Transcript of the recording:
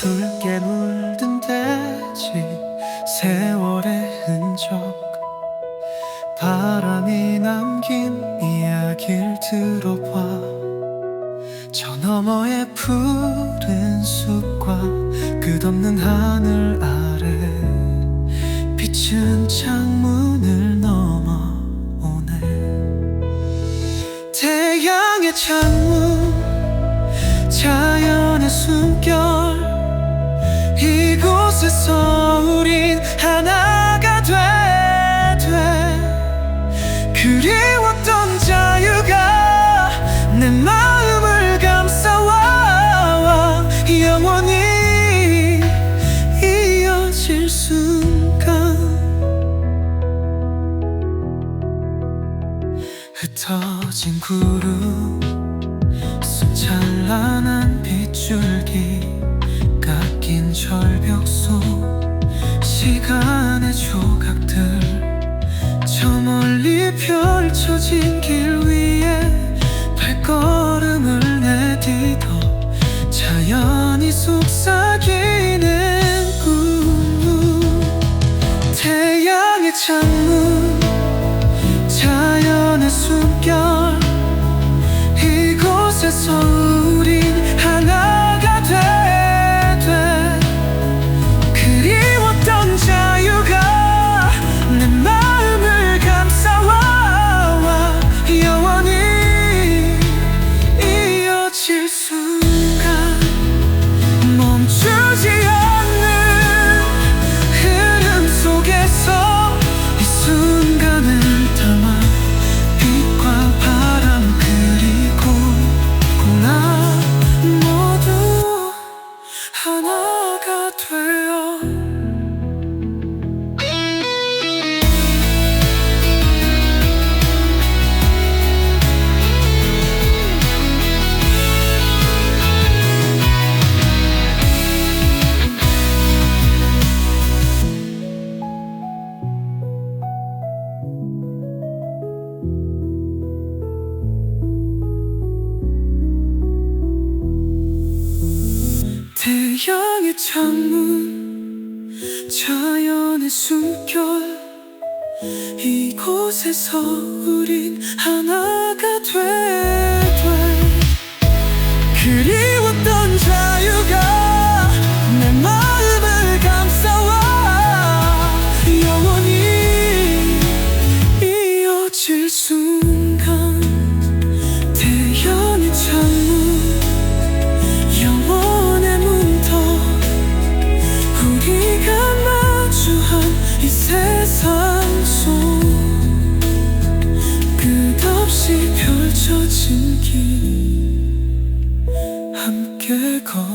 붉게 물든 대지 세월의 흔적. 바람이 남긴 이야기를 들어봐. 저 너머의 푸른 이곳에서 우린 하나가 돼, 그리웠던 자유가 내 마음을 감싸와 영원히 이어질 순간. 흩어진 구름 쏜 찬란한 빗줄기 깎인 절벽 속 시간의 조각들. 저 멀리 펼쳐진 길 위에 발걸음을 내디뎌 자연이 속삭이는 꿈 태양의 창문 자연의 숨결. 이곳에서 태양의 창문 자연의 숨결. 이곳에서 우린 하나가 되돼 끝없이 펼쳐진 길 함께 걸어가리